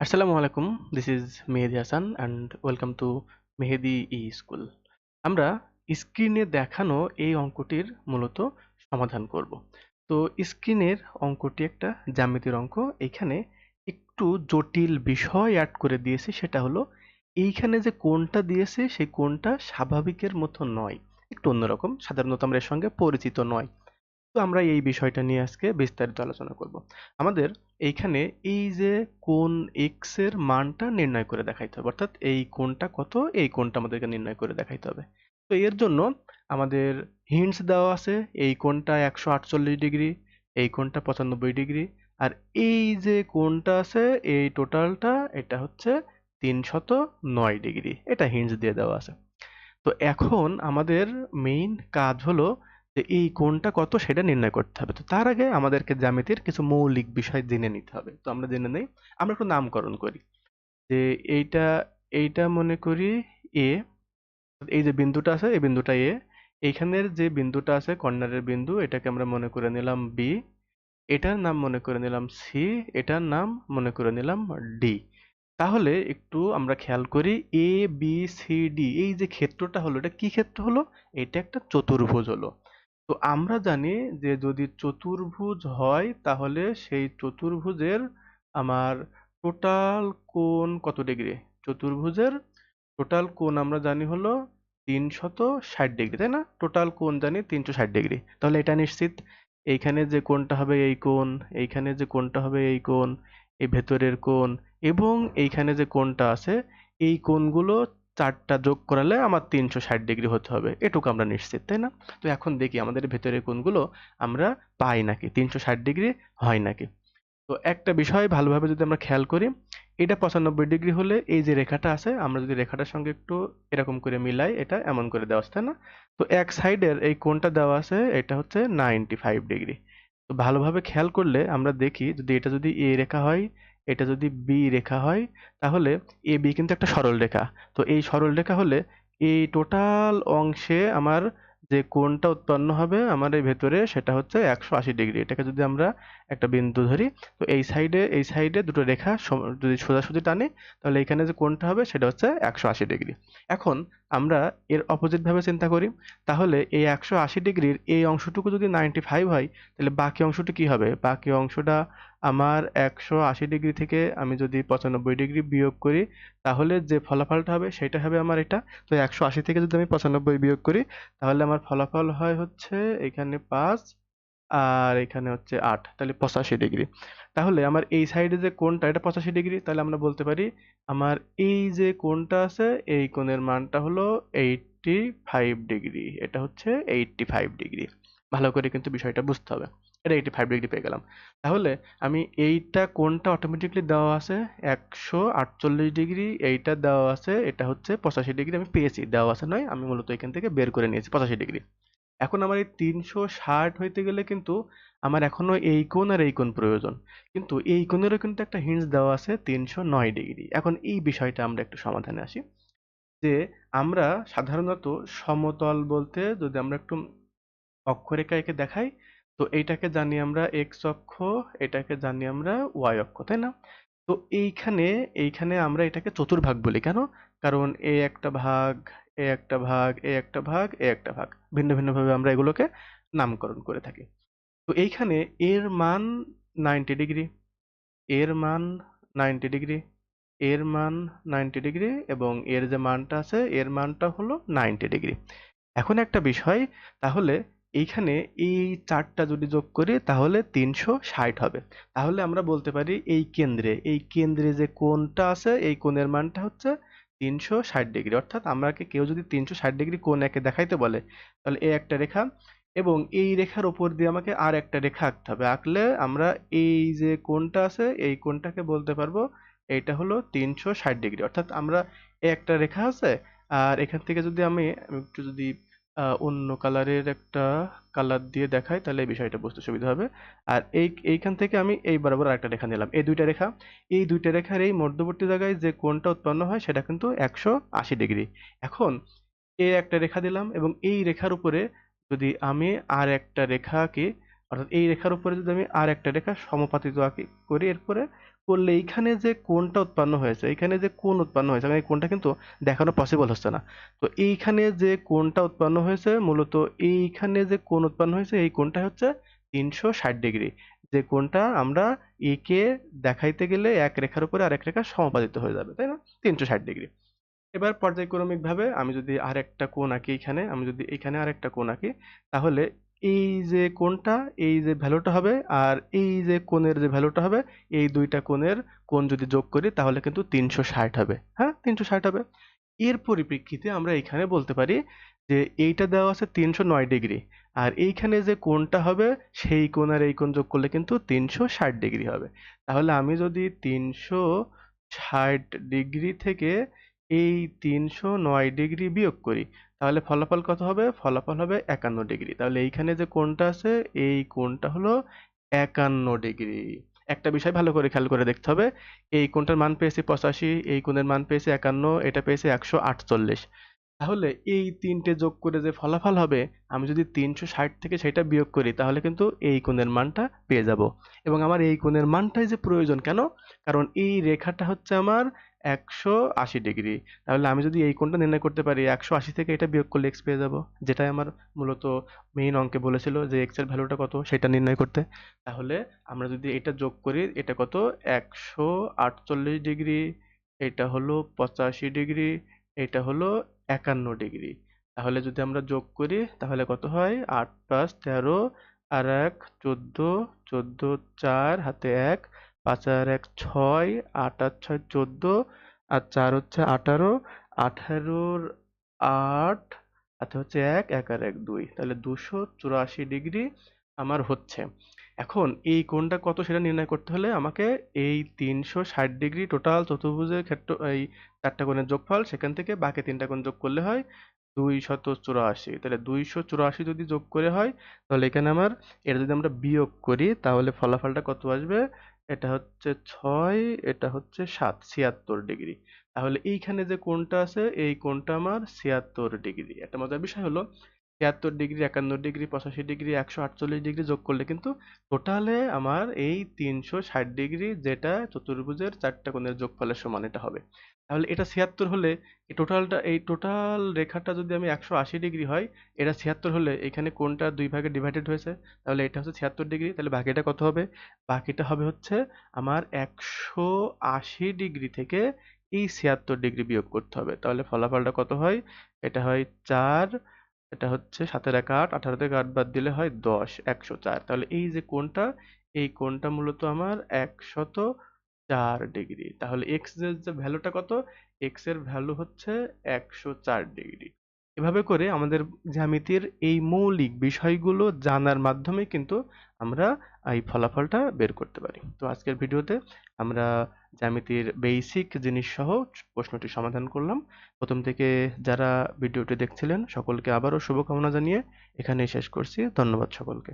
আসসালামু আলাইকুম this is Mehedi Hasan and welcome to Mehedi E school আমরা স্ক্রিনে দেখানো এই অঙ্কটির মূলত সমাধান করব। তো স্ক্রিনের অঙ্কটি একটা জ্যামিতির অঙ্ক। এইখানে একটু জটিল বিষয় অ্যাড করে দিয়েছি, সেটা হলো এইখানে যে কোনটা দিয়েছে, সেই কোনটা স্বাভাবিকের মতো নয়। একটু অন্যরকম, সাধারণত আমরা এর সঙ্গে পরিচিত নয়। তো আমরা এই বিষয়টা নিয়ে আজকে বিস্তারিত আলোচনা করব। আমাদের এইখানে এই যে কোন এক্সের মানটা নির্ণয় করে দেখাইতে হবে, অর্থাৎ এই কোনটা কত, এই কোনটা আমাদেরকে নির্ণয় করে দেখাইতে হবে। তো এর জন্য আমাদের হিন্টস দেওয়া আছে, এই কোনটা একশো আটচল্লিশ ডিগ্রি, এই কোনটা পঁচানব্বই ডিগ্রি, আর এই যে কোনটা আছে, এই টোটালটা এটা হচ্ছে তিনশত নয় ডিগ্রি, এটা হিন্টস দিয়ে দেওয়া আছে। তো এখন আমাদের মেইন কাজ হলো যে এই কোণটা কত সেটা নির্ণয় করতে হবে। তো তার আগে আমাদেরকে জ্যামিতির কিছু মৌলিক বিষয় জেনে নিতে হবে। তো আমরা জেনে নেই, আমরা একটু নামকরণ করি। যে এইটা এইটা মনে করি এ এই যে বিন্দুটা আছে, এই বিন্দুটা এ এইখানের যে বিন্দুটা আছে, কর্নারের বিন্দু, এটাকে আমরা মনে করে নিলাম বি এটার নাম মনে করে নিলাম সি এটার নাম মনে করে নিলাম ডি তাহলে একটু আমরা খেয়াল করি এ বি সি ডি এই যে ক্ষেত্রটা হলো, এটা কি ক্ষেত্র হলো? এটা একটা চতুর্ভুজ হলো। তো আমরা জানি যে যদি চতুর্ভুজ হয়, তাহলে সেই চতুর্ভুজের আমার টোটাল কোণ কত ডিগ্রি চতুর্ভুজের টোটাল কোণ আমরা জানি হলো তিনশত ষাট ডিগ্রি তাই না? টোটাল কোণ জানি তিনশো ষাট ডিগ্রি তাহলে এটা নিশ্চিত? এইখানে যে কোণটা হবে এই কোণ, এইখানে যে কোণটা হবে এই কোণ, এই ভেতরের কোণ এবং এইখানে যে কোণটা আছে, এই কোণগুলো চারটা যোগ করালে আমার তিনশো ষাট ডিগ্রি হতে হবে। এটুকু আমরা নিশ্চিত, তাই না? তো এখন দেখি আমাদের ভেতরের কোনগুলো আমরা পাই নাকি? তিনশো ষাট ডিগ্রি হয় নাকি? তো একটা বিষয় ভালোভাবে যদি আমরা খেয়াল করি, এটা পঁচানব্বই ডিগ্রি হলে এই যে রেখাটা আছে, আমরা যদি রেখাটার সঙ্গে একটু এরকম করে মিলাই এটা এমন করে দেওয়া আছে না? তো এক সাইডের এই কোণটা দেওয়া আছে, এটা হচ্ছে নাইনটি ফাইভ ডিগ্রি। তো ভালোভাবে খেয়াল করলে আমরা দেখি যদি এটা যদি এ রেখা হয় এটা যদি বি রেখা হয়, তাহলে এ বি কিন্তু একটা সরল রেখা। তো এই সরল রেখা হলে এই টোটাল অংশে আমার যে কোণটা উৎপন্ন হবে, আমার এই ভেতরে সেটা হচ্ছে একশো আশি ডিগ্রি। এটাকে যদি আমরা একটা বিন্দু ধরি, তো এই সাইডে এই সাইডে দুটো রেখা যদি সোজাসুজি টানি, তাহলে এখানে যে কোণটা হবে সেটা হচ্ছে একশো আশি ডিগ্রি। এখন আমরা এর অপোজিট ভাবে চিন্তা করি। তাহলে এই একশো আশি ডিগ্রির এই অংশটুকু যদি নাইনটি ফাইভ হয়, তাহলে বাকি অংশটি কি হবে? বাকি অংশটা আমার একশো আশি ডিগ্রি থেকে আমি যদি পঁচানব্বই ডিগ্রি বিয়োগ করি, তাহলে যে ফলাফলটা হবে সেটা হবে আমার এটা। তো একশো আশি থেকে যদি আমি পঁচানব্বই বিয়োগ করি, তাহলে আমার ফলাফল হয় হচ্ছে এখানে পাঁচ আর এখানে হচ্ছে আট, তাহলে পঁচাশি ডিগ্রি। তাহলে আমার এই সাইডে যে কোণটা, এটা পঁচাশি ডিগ্রি, তাহলে আমরা বলতে পারি আমার এই যে কোণটা আছে, এই কোণের মানটা হলো এইটটি ফাইভ ডিগ্রি, এটা হচ্ছে এইটটি ফাইভ ডিগ্রি। ভালো করে কিন্তু বিষয়টা বুঝতে হবে। এটা এইটি ফাইভ ডিগ্রি পেয়ে গেলাম। তাহলে আমি এইটা কোনটা অটোমেটিকলি দেওয়া আছে? একশো আটচল্লিশ ডিগ্রি এইটা দেওয়া আছে, এটা হচ্ছে পঁচাশি ডিগ্রি আমি পেয়েছি। দেওয়া আছে নয়, আমি মূলত এখান থেকে বের করে নিয়েছি পঁচাশি ডিগ্রি এখন আমার এই তিনশো ষাট হইতে গেলে কিন্তু আমার এখনও এই কোণ আর এই কোণ প্রয়োজন। কিন্তু এই কোণেরও কিন্তু একটা হিন্স দেওয়া আছে তিনশো নয় ডিগ্রি এখন এই বিষয়টা আমরা একটু সমাধানে আসি। যে আমরা সাধারণত সমতল বলতে যদি আমরা একটু অক্ষরেখা এঁকে দেখাই, তো এইটাকে জানি আমরা এক্স অক্ষ, এটাকে জানি আমরা ওয়াই অক্ষ, তাই না? তো এইখানে এইখানে আমরা এটাকে চতুর্ভাগ বলি, কেন? কারণ এ একটা ভাগ এ একটা ভাগ এ একটা ভাগ এ একটা ভাগ, ভিন্ন ভিন্নভাবে আমরা এগুলোকে নামকরণ করে থাকি। তো এইখানে এর মান নাইনটি ডিগ্রি এর মান নাইনটি ডিগ্রি এর মান নাইনটি ডিগ্রি এবং এর যে মানটা আছে, এর মানটা হলো নাইনটি ডিগ্রি এখন একটা বিষয়, তাহলে এইখানে এই চারটা যদি যোগ করি, তাহলে তিনশো ষাট হবে। তাহলে আমরা বলতে পারি এই কেন্দ্রে এই কেন্দ্রে যে কোণটা আছে, এই কোণের মানটা হচ্ছে তিনশো ষাট ডিগ্রি। অর্থাৎ আমাকে কেউ যদি তিনশো ষাট ডিগ্রি কোণ একে দেখাইতে বলে, তাহলে এই একটা রেখা এবং এই রেখার ওপর দিয়ে আমাকে আর একটা রেখা আঁকতে হবে। আঁকলে আমরা এই যে কোণটা আছে, এই কোণটাকে বলতে পারব এইটা হলো তিনশো ষাট ডিগ্রি। অর্থাৎ আমরা একটা রেখা আছে, আর এখান থেকে যদি আমি একটু যদি অন্য কালারের একটা কালার দিয়ে দেখাই, তাহলে এই বিষয়টা বুঝতে সুবিধা হবে। আর এই, এইখান থেকে আমি এই বরাবর আরেকটা রেখা নিলাম। এই দুইটা রেখা, এই দুইটা রেখার এই মধ্যবর্তী জায়গায় যে কোণটা উৎপন্ন হয়, সেটা কিন্তু একশো আশি ডিগ্রি। এখন এ একটা রেখা দিলাম এবং এই রেখার উপরে যদি আমি আর একটা রেখা আঁকি, অর্থাৎ এই রেখার উপরে যদি আমি আর একটা রেখা সমপাতিত আঁকি, করি, এরপরে করলে এইখানে যে কোনটা উৎপন্ন হয়েছে, এইখানে যে কোন উৎপন্ন হয়েছে এই কোনটা কিন্তু দেখানো পসিবল হচ্ছে না। তো এইখানে যে কোনটা উৎপন্ন হয়েছে, মূলত এইখানে যে কোন উৎপন্ন হয়েছে, এই কোনটা হচ্ছে তিনশো ষাট ডিগ্রি। যে কোনটা আমরা একে দেখাইতে গেলে এক রেখার উপরে আরেক রেখা সমাপাদিত হয়ে যাবে, তাই না? তিনশো ষাট ডিগ্রি। এবার পর্যায়ক্রমিকভাবে আমি যদি আরেকটা কোণ আঁকি এখানে, আমি যদি এখানে আরেকটা কোণ আঁকি, তাহলে এই যে কোণটা, এই যে ভ্যালুটা হবে আর এই যে কোণের যে ভ্যালুটা হবে, এই দুইটা কোণের কোণ যদি যোগ করি তাহলে কিন্তু তিনশো ষাট হবে। হ্যাঁ? তিনশো ষাট হবে। এর পরিপ্রেক্ষিতে আমরা এখানে বলতে পারি যে এইটা দেওয়া আছে তিনশো নয় ডিগ্রি আর এইখানে যে কোণটা হবে সেই কোণ আর এই কোণ যোগ করলে কিন্তু তিনশো ষাট ডিগ্রি হবে। তাহলে আমি যদি তিনশো ষাট ডিগ্রি থেকে এই তিনশো নয় ডিগ্রি বিয়োগ করি, তাহলে ফলাফল কত হবে? ফলাফল হবে একান্ন ডিগ্রি। তাহলে এইখানে যে কোণটা আছে, এই কোণটা হলো একান্ন ডিগ্রি। একটা বিষয় ভালো করে খেয়াল করে দেখতে হবে। এই কোণটার মান পেয়েছে পঁচাশি, এই কোণের মান পেয়েছে একান্ন, এটা পেয়েছে একশো আটচল্লিশ। তাহলে এই তিনটে যোগ করে যে ফলাফল হবে, আমি যদি তিনশো ষাট থেকে সেটা বিয়োগ করি, তাহলে কিন্তু এই কোণের মানটা পেয়ে যাব। এবং আমার এই কোণের মানটাই যে প্রয়োজন কেন? কারণ এই রেখাটা হচ্ছে আমার একশো আশি ডিগ্রি। তাহলে আমি যদি এই কোণটা নির্ণয় করতে পারি, একশো আশি থেকে এটা বিয়োগ করলে এক্স পেয়ে যাব, যেটাই আমার মূলত মেইন অঙ্কে বলেছিল যে এক্সের ভ্যালুটা কত, সেটা নির্ণয় করতে। তাহলে আমরা যদি এটা যোগ করি, এটা কত? একশো আটচল্লিশ ডিগ্রি, এটা হলো পঁচাশি ডিগ্রি, এটা হলো একান্ন ডিগ্রি। তাহলে যদি আমরা যোগ করি, তাহলে কত হয়? আট পাঁচ তেরো, আর এক, চোদ্দ চোদ্দ, চার, হাতে এক পাঁচ আর এক ছয়, আট আর ছয় চোদ্দ, আর চার হচ্ছে আঠারো, আঠারোর আট হাতে হচ্ছে এক এক আর এক দুই। তাহলে দুশো চুরাশি ডিগ্রি আমার হচ্ছে। এখন এই কোণটা কত সেটা নির্ণয় করতে হলে আমাকে এই তিনশো ষাট ডিগ্রি টোটাল চতুর্ভুজের ক্ষেত্র, এই চারটা কোণের যোগফল সেখান থেকে বাকি তিনটা কোণ যোগ করলে হয় দুইশত চুরাশি। তাহলে দুইশো চুরাশি যদি যোগ করে হয়, তাহলে এখানে আমার এটা যদি আমরা বিয়োগ করি, তাহলে ফলাফলটা কত আসবে? এটা হচ্ছে ছয়, এটা হচ্ছে সাত, ছিয়াত্তর ডিগ্রি। তাহলে এইখানে যে কোনটা আছে, এই কোনটা আমার ছিয়াত্তর ডিগ্রি। একটা মজার বিষয় হলো, ছিয়াত্তর ডিগ্রি, একান্ন ডিগ্রি, পঁচাশি ডিগ্রি, একশো আটচল্লিশ ডিগ্রি যোগ করলে কিন্তু টোটালে আমার এই তিনশো ষাট ডিগ্রি যেটা চতুর্ভুজের চারটা কোণের যোগফলের সমান এটা হবে। তাহলে এটা ছিয়াত্তর হলে এই টোটালটা এই টোটাল রেখাটা যদি আমি একশো আশি ডিগ্রি হয়, এটা ছিয়াত্তর হলে এখানে কোণটা দুই ভাগে ডিভাইডেড হয়েছে? তাহলে এটা হচ্ছে ছিয়াত্তর ডিগ্রি তাহলে বাকিটা কত হবে? বাকিটা হবে হচ্ছে আমার একশো আশি ডিগ্রি থেকে এই ছিয়াত্তর ডিগ্রি বিয়োগ করতে হবে। তাহলে ফলাফলটা কত হয়? এটা হয় চার, এটা হচ্ছে সাতের এক আট, আঠারো থেকে আট বাদ দিলে হয় দশ, একশো চার। তাহলে এই যে কোণটা এই কোণটা মূলত আমার একশত চার ডিগ্রি। তাহলে এক্সের যে ভ্যালুটা কত? এক্সের ভ্যালু হচ্ছে একশো চার ডিগ্রি। এভাবে করে আমাদের জ্যামিতির এই মৌলিক বিষয়গুলো জানার মাধ্যমে কিন্তু আমরা এই ফলাফলটা বের করতে পারি। তো আজকের ভিডিওতে আমরা জ্যামিতির বেসিক জিনিস সহ প্রশ্নটি সমাধান করলাম। প্রথম থেকে যারা ভিডিওটি দেখছিলেন, সকলকে আবারও শুভকামনা জানিয়ে এখানেই শেষ করছি। ধন্যবাদ সকলকে।